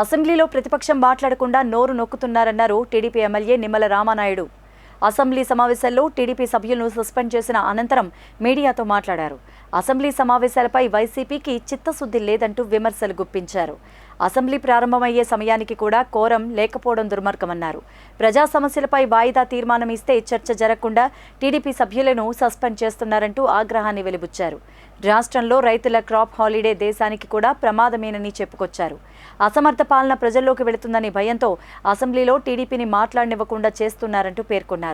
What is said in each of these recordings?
అసెంబ్లీలో ప్రతిపక్షం మాట్లాడకుండా నోరు నొక్కుతున్నారన్నారు TDP MLA Nimmala Ramanaidu. Assembly సమావేశాల్లో టీడీపీ సభ్యులను సస్పెండ్ చేసిన అనంతరం మీడియాతో మాట్లాడారు. అసెంబ్లీ సమావేశాలపై వైసీపీకి చిత్తశుద్ధి లేదంటూ విమర్శలు గుప్పించారు. అసెంబ్లీ ప్రారంభమయ్యే సమయానికి కూడా కోరం లేకపోవడం దుర్మార్గమన్నారు. ప్రజా సమస్యలపై వాయిదా తీర్మానం ఇస్తే చర్చ జరగకుండా టీడీపీ సభ్యులను సస్పెండ్ చేస్తున్నారంటూ ఆగ్రహాన్ని వెలిబుచ్చారు. రాష్ట్రంలో రైతుల క్రాప్ హాలిడే దేశానికి కూడా ప్రమాదమేనని చెప్పుకొచ్చారు. అసమర్థ పాలన ప్రజల్లోకి వెళుతుందని భయంతో అసెంబ్లీలో టీడీపీని మాట్లాడనివ్వకుండా చేస్తున్నారంటూ పేర్కొన్నారు.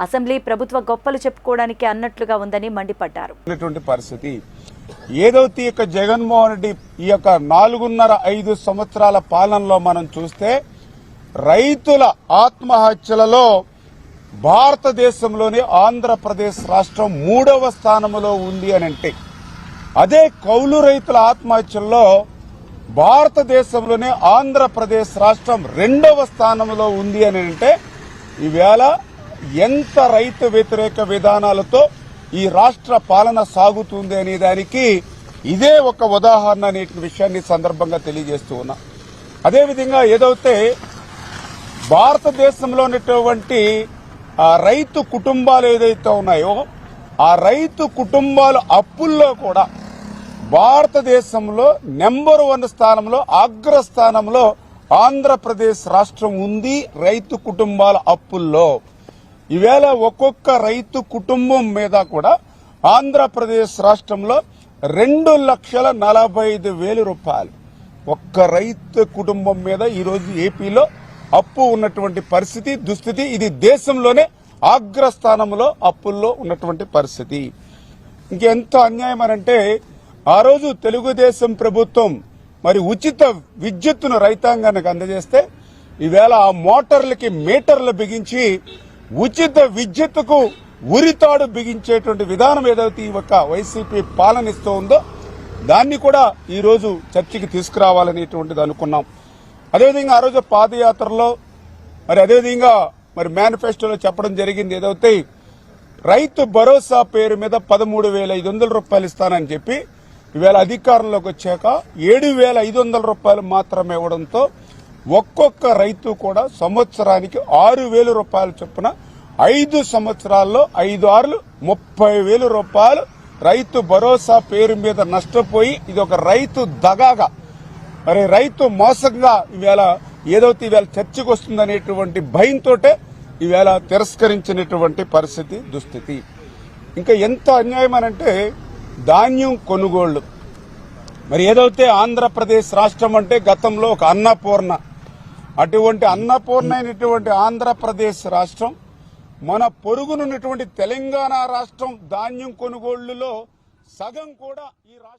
అసెంబ్లీ ప్రభుత్వ గొప్పలు చెప్పుకోవడానికి అన్నట్లుగా ఉందని మండిపడ్డారు. పరిస్థితి ఏదైతే ఈ యొక్క జగన్మోహన్ రెడ్డి ఈ యొక్క నాలుగున్నర ఐదు సంవత్సరాల పాలనలో మనం చూస్తే రైతుల ఆత్మహత్యలలో భారతదేశంలోని ఆంధ్రప్రదేశ్ రాష్ట్రం మూడవ స్థానంలో ఉంది అని అంటే అదే కౌలు రైతుల ఆత్మహత్యల్లో భారతదేశంలోనే ఆంధ్రప్రదేశ్ రాష్ట్రం రెండవ స్థానంలో ఉంది అని అంటే ఈవేళ ఎంత రైతు వ్యతిరేక విధానాలతో ఈ రాష్ట్ర పాలన సాగుతుంది అనే దానికి ఇదే ఒక ఉదాహరణ అనే విషయాన్ని సందర్భంగా తెలియజేస్తూ ఉన్నా. అదేవిధంగా ఏదైతే భారతదేశంలో ఉన్నటువంటి రైతు కుటుంబాలు ఏదైతే ఉన్నాయో ఆ రైతు కుటుంబాల అప్పుల్లో కూడా భారతదేశంలో నెంబర్ వన్ స్థానంలో అగ్రస్థానంలో ఆంధ్రప్రదేశ్ రాష్ట్రం ఉంది రైతు కుటుంబాల అప్పుల్లో. ఈవేళ ఒక్కొక్క రైతు కుటుంబం మీద కూడా ఆంధ్రప్రదేశ్ రాష్ట్రంలో రెండు లక్షల నలభై ఐదు వేల రూపాయలు. ఒక్క రైతు కుటుంబం మీద ఈరోజు ఏపీలో అప్పు ఉన్నటువంటి పరిస్థితి దుస్థితి ఇది దేశంలోనే అగ్రస్థానంలో అప్పుల్లో ఉన్నటువంటి పరిస్థితి. ఇంకెంత అన్యాయం అనంటే ఆ రోజు తెలుగుదేశం ప్రభుత్వం మరి ఉచిత విద్యుత్తును రైతాంగానికి అందజేస్తే ఈవేళ ఆ మోటార్లకి మీటర్లు బిగించి ఉచిత విద్యుత్తుకు ఉరితాడు బిగించేటువంటి విధానం ఏదైతే ఈ యొక్క వైసీపీ పాలనిస్తూ ఉందో దాన్ని కూడా ఈరోజు చర్చకి తీసుకురావాలనేటువంటిది అనుకున్నాం. అదేవిధంగా ఆ రోజు పాదయాత్రలో మరి అదేవిధంగా మరి మేనిఫెస్టోలో చెప్పడం జరిగింది ఏదైతే రైతు భరోసా పేరు మీద పదమూడు వేల ఐదు వందల రూపాయలు ఇస్తానని చెప్పి ఈవేళ అధికారంలోకి వచ్చాక ఏడు వేల ఐదు వందల రూపాయలు మాత్రమే ఇవ్వడంతో ఒక్కొక్క రైతు కూడా సంవత్సరానికి ఆరు వేల రూపాయల చొప్పున ఐదు సంవత్సరాల్లో ఐదు ఆరులు ముప్పై వేల రూపాయలు. రైతు భరోసా పేరు మీద నష్టపోయి ఇది ఒక రైతు దగాగా. మరి రైతు మోసంగా ఈవేళ ఏదైతే ఈవేళ చర్చకు వస్తుందనేటువంటి భయంతోటే ఈవేళ తిరస్కరించినటువంటి పరిస్థితి దుస్థితి. ఇంకా ఎంత అన్యాయం అనంటే ధాన్యం కొనుగోళ్ళు. మరి ఏదైతే ఆంధ్రప్రదేశ్ రాష్ట్రం అంటే గతంలో ఒక అన్నపూర్ణ అటువంటి అన్నపూర్ణైనటువంటి ఆంధ్రప్రదేశ్ రాష్ట్రం మన పొరుగునున్నటువంటి తెలంగాణ రాష్ట్రం ధాన్యం కొనుగోళ్ళులో సగం కూడా ఈ రాష్ట్రం